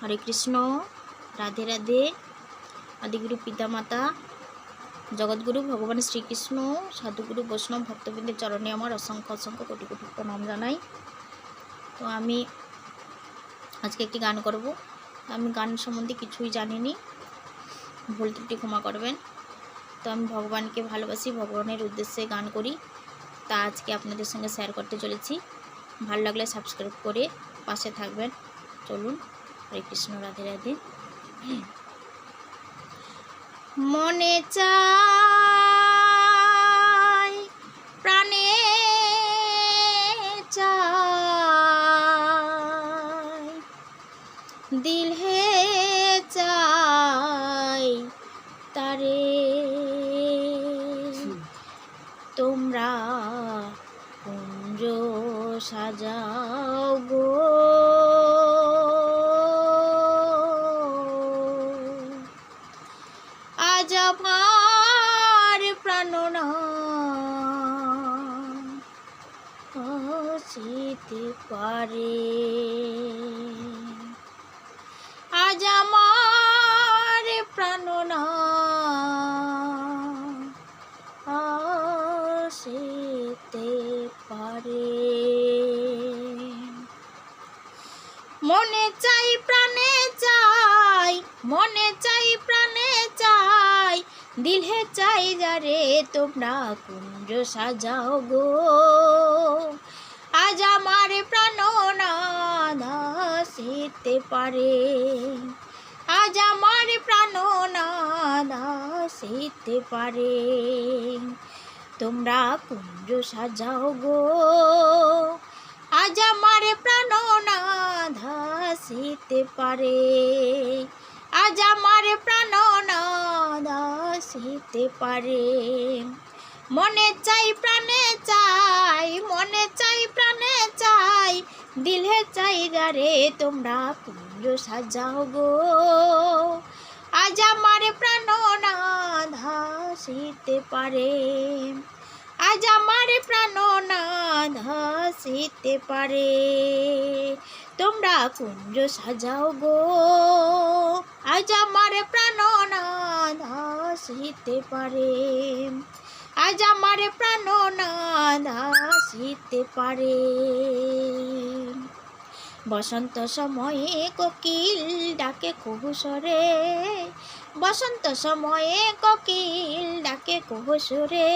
হরে কৃষ্ণ রাধে রাধে আদিগুরু পিতামাতা জগৎগুরু ভগবান শ্রীকৃষ্ণ সাধুগুরু বৈষ্ণব ভক্তবৃন্দের চরণে আমার অসংখ্য অসংখ্য কোটি কোটি প্রণাম জানাই তো আমি আজকে একটি গান করব আমি গান সম্বন্ধে কিছুই জানিনি ভুল ত্রুটি ক্ষমা করবেন তো আমি ভগবানকে ভালোবাসি ভগবানের উদ্দেশ্যে গান করি তা আজকে আপনাদের সঙ্গে শেয়ার করতে চলেছি ভালো লাগলে সাবস্ক্রাইব করে পাশে থাকবেন চলুন হরে কৃষ্ণ রাধে রাধে। মনে চাই প্রাণে চাই। দিল হে চাই তারে। তোমরা কুঞ্জ সাজাও গো। আসিতে পারে। আজ আমার প্রাণনা আসিতে পারে। মনে চাই, প্রাণে চাই, মনে চাই, প্রাণে চাই, দিলে চাই যারে, তোমরা কুঞ্জ সাজাও গো। আজ আমার প্রাণ না দাসিতে পারে আজ আমার প্রাণ না দাসিতে পারে তোমরা কুঞ্জ সাজাও গো। আজ আমার প্রাণ না ধাসিতে পারে আজ আমার প্রাণ না দাসিতে পারে মনে চাই, প্রাণে চাই, মনে চাই, প্রাণে চাই, দিলে চাই গারে তোমরা কুঞ্জ সাজাও গো। আজ আমার প্রাণ না ধাসিতে পারে। আজ আমার প্রাণ না ধাসিতে পারে। তোমরা কুঞ্জ সাজাও গো। আজ আমার প্রাণ না ধাসিতে পারে। আজ আমার প্রাণ না ধাসিতে পারে। বসন্ত সময়ে কোকিল ডাকে কহুসরে। বসন্ত সময়ে কোকিল ডাকে কহুসরে।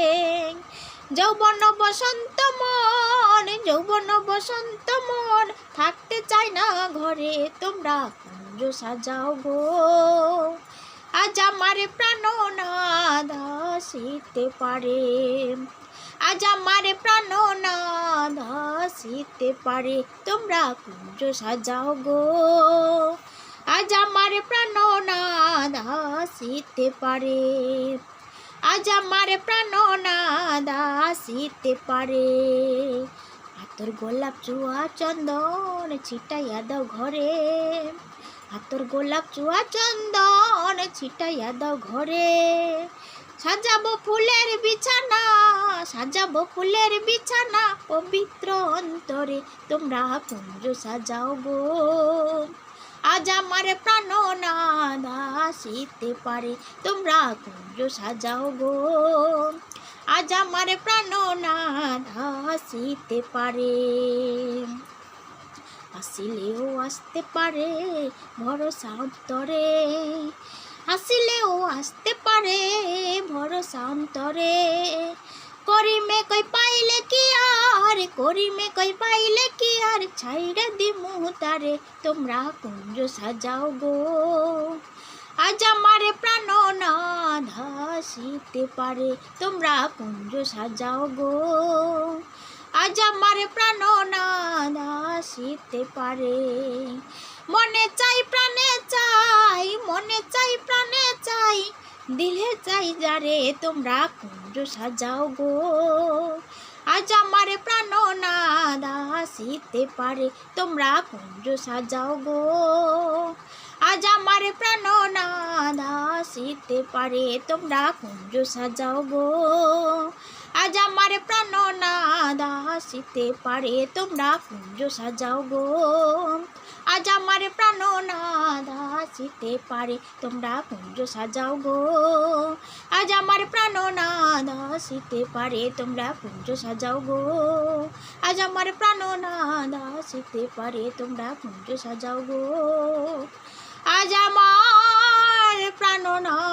যৌবন বসন্ত মন, যৌবন বসন্ত মন, থাকতে চায় না ঘরে, তোমরা কুঞ্জ সাজাও গো। আজ আমার প্রাণ না দাসিতে পারে। আজ আমার প্রাণ না দাসিতে পারে। তোমরা কুঞ্জ সাজাও গো। আজ আমার প্রাণ না দাসিতে পারে। আজ আমার প্রাণ না দাসিতে পারে। হাতর গোলাপ চুয়া চন্দন ছিটাইয়া দাও ঘরে। হাতর গোলাপ চুয়া চন্দন ছিটাইয়া দাও ঘরে। সাজাবো ফুলের বিছানা, সাজাবো ফুলের বিছানা, পবিত্র অন্তরে তোমরা কুঞ্জ সাজাও গো। আজ আমার প্রাণ না দাসিতে পারে, তোমরা কুঞ্জ সাজাও গো। আজ আমার প্রাণ না দাসিতে পারে। আসিলেও আসতে পারে, ভরসা অন্তরে। আসিলেও আসতে পারে, ভরসা অন্তরে। করিমে কই পাইলে কি আর, করিমে কই পাইলে কি আর, ছাইড়া দিমু তারে। তোমরা কুঞ্জ সাজাও গো। আজ আমার প্রাণ না ধাসিতে পারে, তোমরা কুঞ্জ সাজাও গো। আজ আমার প্রাণ না দাসিতে পারে। মনে চাই, প্রাণে চাই, মনে চাই, প্রাণে চাই, দিলে চাই যারে, তোমরা কুঞ্জ সাজাও গো। আজ আমার প্রাণ না দাসিতে পারে, তোমরা কুঞ্জ সাজাও গো। আজ আমার প্রাণ না দাসিতে পারে, তোমরা কুঞ্জ সাজাও গো। আজ আমার প্রাণ না দাসিতে পারে, তোমরা কুঞ্জ সাজাও গো। আজ আমার প্রাণ না আসিতে পারে, তোমরা কুঞ্জ সাজাও গো। আজ আমার প্রাণনাদ আসিতে পারে, তোমরা কুঞ্জ সাজাও গো। আজ আমার প্রাণনাদ আসিতে পারে, তোমরা কুঞ্জ সাজাও গো। আজ আমার প্রাণনাদ